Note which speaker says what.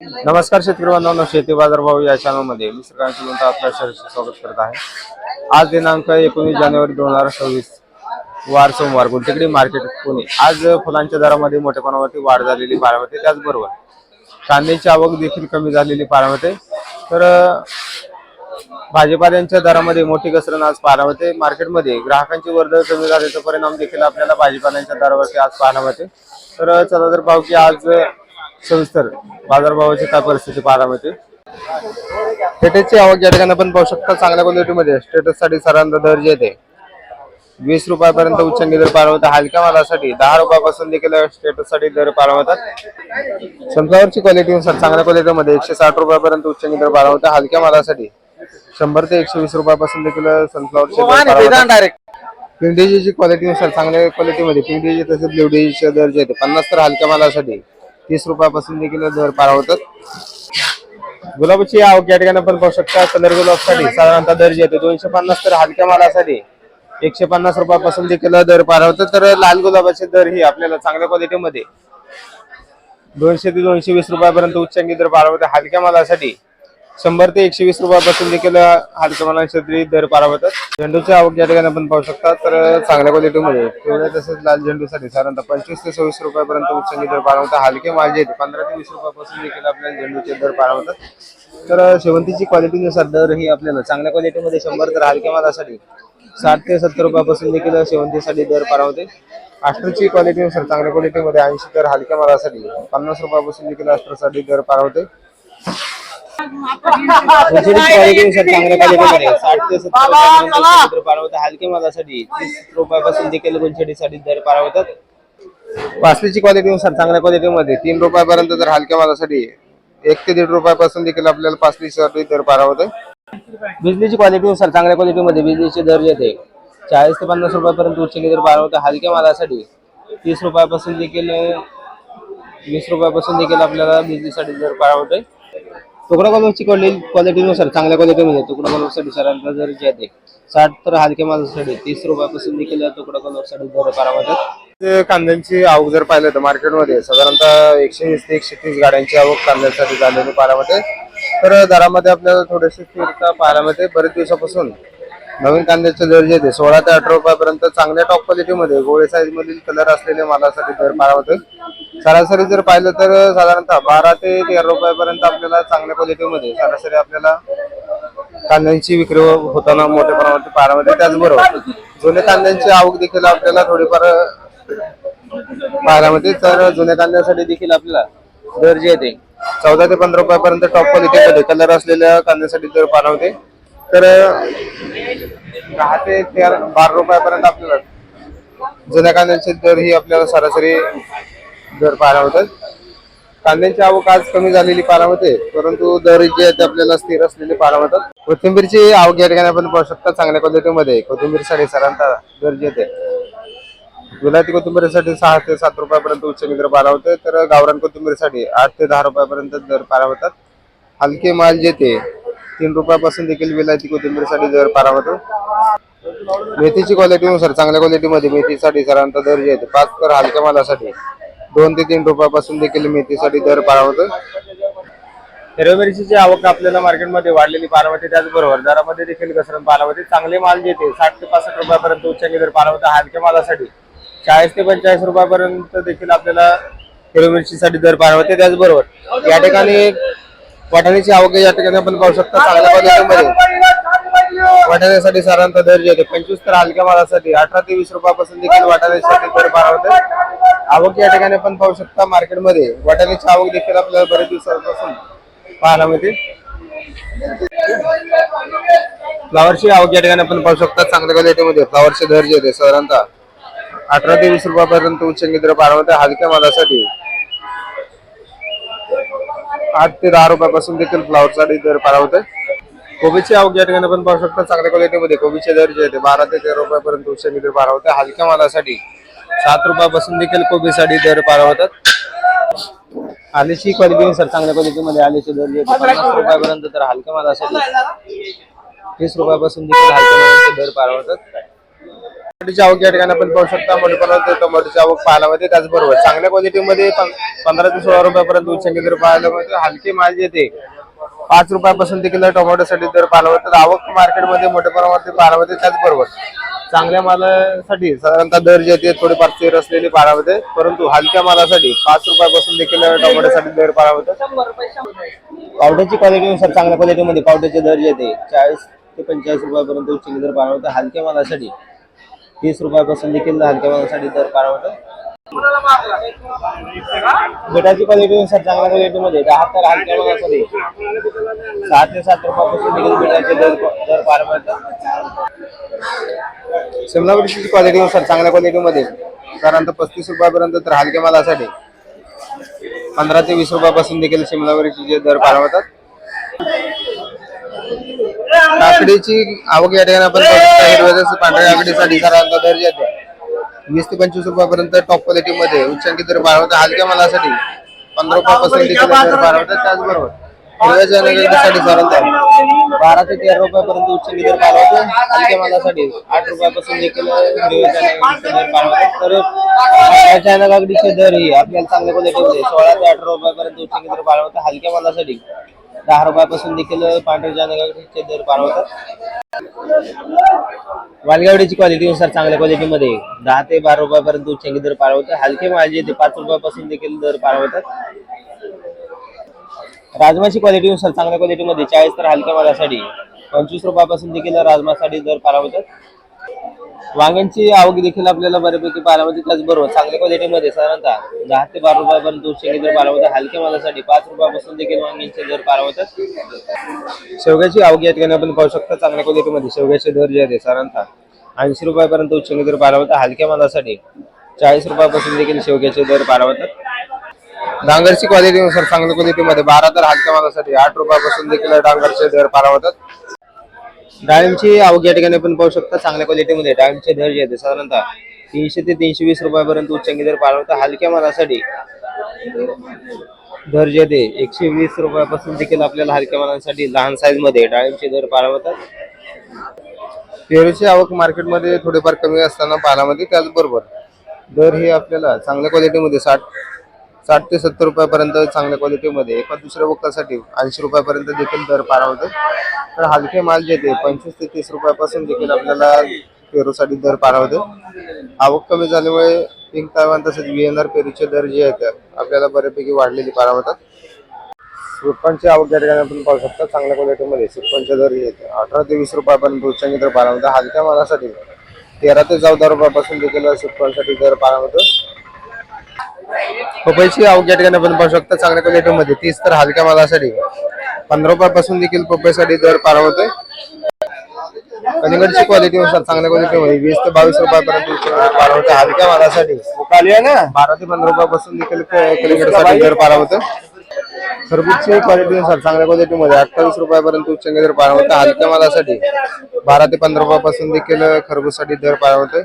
Speaker 1: नमस्कार शेतकरी बांधवांना शेती बाजार भाव या चॅनलमध्ये मी श्रीकांत म्हणता आपल्या शहराचे स्वागत करत आहे. आज दिनांक एकोणीस जानेवारी दोन हजार सव्वीस वार सोमवार गुंटेकडी मार्केट पुणे आज फुलांच्या दरामध्ये मोठ्या प्रमाणावरती वाढ झालेली पाहायला त्याचबरोबर कांद्याची आवक देखील कमी झालेली पाहायला तर भाजीपाल्यांच्या दरामध्ये मोठी घसरण आज पाहायला होते मार्केटमध्ये ग्राहकांची वर्दळ कमी झाल्याचा परिणाम देखील आपल्याला भाजीपाल्यांच्या दरावरती आज पाहायला होते तर चला तर पाहू की आज सविस्तर बाजारभावाची काय परिस्थिती पाहायला मिळते? पेटेची आवक या ठिकाणी आपण पाहू शकता चांगल्या क्वालिटीमध्ये स्टेटससाठी सरांचा दर जे येते वीस रुपयापर्यंत उच्चांकी दर पार होता हलक्या मालासाठी दहा रुपयापासून देखील स्टेटससाठी दर पार होतात सनफ्लावरची क्वालिटी सर चांगल्या क्वालिटीमध्ये एकशे साठ रुपयापर्यंत उच्चांकी दर पार होता हलक्या मालासाठी शंभर ते एकशे वीस रुपयापासून देखील सनफ्लावरचे पिंडीची क्वालिटी नुसार चांगल्या क्वालिटीमध्ये पिंडीची तसेच ब्ल्यूडीचे दर जे येते पन्नास तर हलक्या मालासाठी तीस रुपयापासून देखील दर पार होतात. गुलाबाची आवक या ठिकाणी आपण पाहू शकता कलर गुलाबसाठी साधारणतः दर जे दोनशे पन्नास तर हलक्या मालासाठी एकशे पन्नास रुपयापासून देखील दर पार होतात. तर लाल गुलाबाचे दर ही आपल्याला चांगल्या क्वालिटीमध्ये दोनशे ते दोनशे वीस रुपयापर्यंत उच्चांकी दर पार होते. हलक्या मालासाठी शंभर ते एकशे वीस रुपयापासून देखील हलक्या मालासाठी दर पार होतात झेंडूची आवक या ठिकाणी आपण पाहू शकता तर चांगल्या क्वालिटीमध्ये पिवळ्या तसेच लाल झेंडूसाठी साधारणतः पंचवीस ते सव्वीस रुपयापर्यंत उच्चांनी दर पारावतात. हलके माल जे पंधरा ते वीस रुपयापासून देखील आपल्याला झेंडूचे दर पार होतात तर शेवंतीची क्वालिटीनुसार दर ही आपल्याला चांगल्या क्वालिटीमध्ये शंभर तर हलक्या मालासाठी साठ ते सत्तर रुपयापासून देखील शेवंतीसाठी दर पारावते. होते अष्ट्रची क्वालिटीनुसार चांगल्या क्वालिटीमध्ये ऐंशी तर हलक्या मालासाठी पन्नास रुपयापासून देखील अष्ट्रसाठी दर पार होते चांगल्या क्वालिटीमध्ये साठ ते सत्तर मालासाठी. तीस रुपयापासून देखील गुंछडीसाठी दर पार होतात वासलीची क्वालिटीनुसार चांगल्या क्वालिटीमध्ये तीन रुपयापर्यंत तर हलक्या मालासाठी एक ते दीड रुपयापासून देखील आपल्याला पासलीसाठी दर पार होते बिजलीची क्वालिटीनुसार चांगल्या क्वालिटीमध्ये बिजलीचे दर येते. चाळीस ते पन्नास रुपयापर्यंत उच्चनी दर पार होते हलक्या मालासाठी. तीस रुपयापासून देखील वीस रुपयापासून देखील आपल्याला बिजलीसाठी दर पार तुकडा तुकडा कलरची क्वालिटीनुसार चांगल्या क्वालिटीमध्ये तुकडा कलरसाठी सरांचा दर जे आहे साठ तर हलक्या मालासाठी तीस रुपयापासून देखील तुकडा कलरसाठी दर पार कांद्यांची आवक जर पाहिलं तर मार्केटमध्ये साधारणतः एकशे वीस ते एकशे तीस गाड्यांची आवक कांद्यांसाठी झालेली पारामध्ये तर दरामध्ये आपल्याला थोडेसे स्थिरता पाहायला मिळते. बरेच दिवसापासून नवीन कांद्याचे दर जे सोळा ते अठरा रुपयापर्यंत चांगल्या टॉप क्वालिटीमध्ये गोळे साईज मधील कलर असलेल्या मालासाठी दर पाहायला होते सरासरी जर पाहिलं तर साधारणतः बारा ते तेरा रुपयापर्यंत आपल्याला चांगल्या क्वालिटीमध्ये सरासरी आपल्याला कांद्यांची विक्री हो-, होताना मोठ्या प्रमाणात पाहायला त्याचबरोबर जुन्या कांद्यांची आवक देखील आपल्याला थोडीफार पाहायला मिळते. तर जुन्या कांद्यासाठी देखील आपल्याला दर जे येते चौदा ते पंधरा रुपयापर्यंत टॉप क्वालिटीमध्ये कलर असलेल्या कांद्यासाठी दर पाहायला होते तर दहा ते तेरा बारा रुपयापर्यंत आपल्याला जुन्या कांद्यांचे दर ही आपल्याला सरासरी दर पाहायला होतात कांद्यांची आवक आज कमी झालेली पाहायला होते परंतु दर जे आहेत ते आपल्याला स्थिर असलेले पाहायला होतात कोथिंबीरची आवक या ठिकाणी आपण पाहू शकता चांगल्या क्वालिटीमध्ये. कोथिंबीरसाठी साधारणतः दर जे येते विलायती कोथिंबीरीसाठी सहा ते सात रुपयापर्यंत उच्च मित्र पारा होते तर गावरान कोथिंबीरीसाठी आठ ते दहा रुपयापर्यंत दर पारा होतात हलके माल जे ते तीन रुपयापासून देखील विलायती कोथिंबीरसाठी दर पारा मेथीची क्वालिटीनुसार चांगल्या क्वालिटीमध्ये मेथीसाठी सरांचा दर जे येते पाच तर हलक्या मालासाठी दोन ते तीन रुपयापासून देखील मेथीसाठी दर पारा हिरव्या मिरचीची आवक आपल्याला मार्केटमध्ये वाढलेली पारावते त्याचबरोबर दरामध्ये देखील घसरण पारावते चांगले माल जे ते साठ ते पासष्ट रुपयापर्यंत उच्चांकी दर पाहायला हलक्या मालासाठी. चाळीस ते पंचेचाळीस रुपयापर्यंत देखील आपल्याला हिरव्या मिरचीसाठी दर पारावते त्याचबरोबर या ठिकाणी वाटाण्याची आवक या ठिकाणी आपण पाहू शकता चांगल्या क्वालिटीमध्ये वाटाण्यासाठी साधारणतः दर जे होते. पंचवीस तर हलक्या मालासाठी. अठरा ते वीस रुपयापासून देखील वाटाण्यासाठी दर होते आवक या ठिकाणी आपण पाहू शकता मार्केटमध्ये. वाटाण्याची आवक देखील आपल्याला बरेच दिवसापासून पाहायला मिळते. फ्लावरची आवक या ठिकाणी आपण पाहू शकता चांगल्या क्वालिटीमध्ये. फ्लावरचे दर जे होते साधारणतः अठरा ते वीस रुपयापर्यंत उच्चंगी दर पाहायला मिळते हलक्या मालासाठी. आठ ते दहा रुपयापासून देखील फ्लावरसाठी दर पाहायला आहे कोबीची आवक या ठिकाणी आपण पाहू शकता चांगल्या क्वालिटीमध्ये कोबीचे दर जे होते बारा ते तेरा रुपयापर्यंत उच्चंगी दर पाहायला आहे हलक्या मालासाठी सात रुपयापासून देखील कोबीसाठी दर पाहायला होतात. आलीची क्वालिटीनुसार चांगल्या क्वालिटीमध्ये आलीचे दर जे पन्नास रुपयापर्यंत तर हलक्या मालासाठी तीस रुपयापासून देखील हलक्या मालाचे दर पाहायला होतात. टोमॅटोची आवक या ठिकाणी आपण पाहू शकता. मोठ्या प्रमाणात टोमॅटोची आवक पाहायला मिळते त्याचबरोबर चांगल्या क्वालिटीमध्ये पंधरा ते सोळा रुपयापर्यंत उच्चांकी दर पाहायला मिळते हलकी माल येते. पाच रुपयापासून देखील टोमॅटोसाठी दर पाहायला मिळतात आवक मार्केटमध्ये मोठ्या प्रमाणात पाहायला मिळते त्याचबरोबर चांगल्या मालासाठी साधारणतः दर जे ते थोडेफार स्थिर असलेले पाहायला मिळते परंतु हलक्या मालासाठी पाच रुपयापासून देखील टोमॅटोसाठी दर पाहायला मिळतात पावट्याची क्वालिटीनुसार चांगल्या क्वालिटीमध्ये पावट्याचे दर जे ते चाळीस ते पंचेचाळीस रुपयापर्यंत उच्च दर पाहायला मिळतात हलक्या मालासाठी तीस रुपयापासून देखील हलक्या मालासाठी दर पाहायला गटाची क्वालिटी क्वालिटीनुसार चांगल्या क्वालिटीमध्ये दहा तर हलक्या मालासाठी सहा ते सात रुपयापासून देखील बेटाचे दर दर पार पडतात शिमला मिरचीची क्वालिटीनुसार चांगल्या क्वालिटीमध्ये साधारणतः पस्तीस रुपयापर्यंत तर हलक्या मालासाठी पंधरा ते वीस रुपयापासून देखील शिमला मिरचीचे दर पारवतात काकडीची आवक या ठिकाणी आपण. हिरव्या पांढऱ्या काकडीसाठी साधारणतः दर जे आहे. वीस ते पंचवीस रुपयापर्यंत टॉप क्वालिटीमध्ये उच्चांकी दर मिळतात हलक्या मालासाठी पंधरा रुपयापासून दर मिळतात त्याचबरोबर साधारणतः बारा ते तेरा रुपयापर्यंत उच्चांकी दर पाहायला मिळतो हलक्या मालासाठी आठ रुपयापासून देखील चण्याचे दर तर ही आपल्याला चांगल्या क्वालिटीमध्ये सोळा ते अठरा रुपयापर्यंत उच्चांकी दर पाहायला मिळतात हलक्या मालासाठी दहा रुपयापासून देखील पांढऱ्या चणा दर पार होतात. वालगावडीची क्वालिटीनुसार चांगल्या क्वालिटीमध्ये दहा ते बारा रुपयापर्यंत उच्चांकी दर पार होतात. हलके माल ते पाच रुपयापासून देखील दर पार होतात. राजमाची क्वालिटीनुसार चांगल्या क्वालिटीमध्ये चाळीस तर हलक्या मालासाठी पंचवीस रुपयापासून देखील राजमासाठी दर पार होतात. वांग्यांची आवक देखील आपल्याला बऱ्यापैकी बारामती त्याचबरोबर चांगल्या क्वालिटीमध्ये साधारणतः दहा ते बारा रुपयापर्यंत उच्चांकी दर पार होतात हलक्या मालासाठी पाच रुपयापासून देखील वांग्यांचे दर पार होतात शेवग्याची आवक या ठिकाणी आपण पाहू शकता चांगल्या क्वालिटीमध्ये शेवग्याचे दर जे आहे साधारणतः ऐंशी रुपयापर्यंत उच्च दर पार होतात हलक्या मालासाठी चाळीस रुपयापासून देखील शेवग्याचे दर पार होतात डांगरची क्वालिटीनुसार चांगल्या क्वालिटीमध्ये बारा तर हलक्या मालासाठी आठ रुपयापासून देखील डांगरचे दर पार होतात डाळिंबची आवक या ठिकाणी पण पाहू शकता चांगल्या क्वालिटीमध्ये डाळिंबचे दर जे आहेत साधारणतः तीनशे ते तीनशे वीस रुपयापर्यंत उच्चांकी दर पाळवतात हलक्या मालासाठी दर जे ते एकशे वीस रुपयापासून देखील आपल्याला हलक्या मालांसाठी लहान साईजमध्ये डाळिंबचे दर पाळवतात. पेरूची आवक मार्केटमध्ये थोडेफार कमी असताना पाहायला त्याचबरोबर दर हे आपल्याला चांगल्या क्वालिटीमध्ये साठ साठ ते सत्तर रुपयापर्यंत चांगल्या क्वालिटीमध्ये एका दुसऱ्या बुकासाठी ऐंशी रुपयापर्यंत देखील दर पार होतो तर हलके माल जे ते पंचवीस ते तीस रुपयापासून देखील आपल्याला पेरूसाठी दर पाहायला आवक कमी झाल्यामुळे पिंक तावान तसेच व्हीएनआर पेरूचे दर जे आहेत आपल्याला बऱ्यापैकी वाढलेली पारावतात. मिळतात आवक या ठिकाणी आपण पाहू शकता चांगल्या क्वालिटीमध्ये सुरपांचे दर जे आहेत अठरा ते वीस रुपयापर्यंत उच्चांकी दर पारावतात. हलक्या मालासाठी तेरा ते चौदा रुपयापासून देखील सुरपांसाठी दर पारावतो. पपईची आवक या ठिकाणी आपण पाहू शकता चांगल्या क्वालिटीमध्ये तीस तर हलक्या मालासाठी. पंधरा रुपयापासून देखील पपईसाठी दर पारवतोय. कलिंगडची क्वालिटी नुसार चांगल्या क्वालिटीमध्ये वीस ते बावीस रुपयापर्यंत पारा हलक्या मालासाठी. बारा ते पंधरा रुपयापासून देखील कलिंगडसाठी दर पारवतो खरबूजची क्वालिटी नुसार चांगल्या क्वालिटीमध्ये अठ्ठावीस रुपयापर्यंत उच्चांकी दर पारा हलक्या मालासाठी बारा ते पंधरा रुपयापासून देखील खरबूजसाठी दर पारवतोय.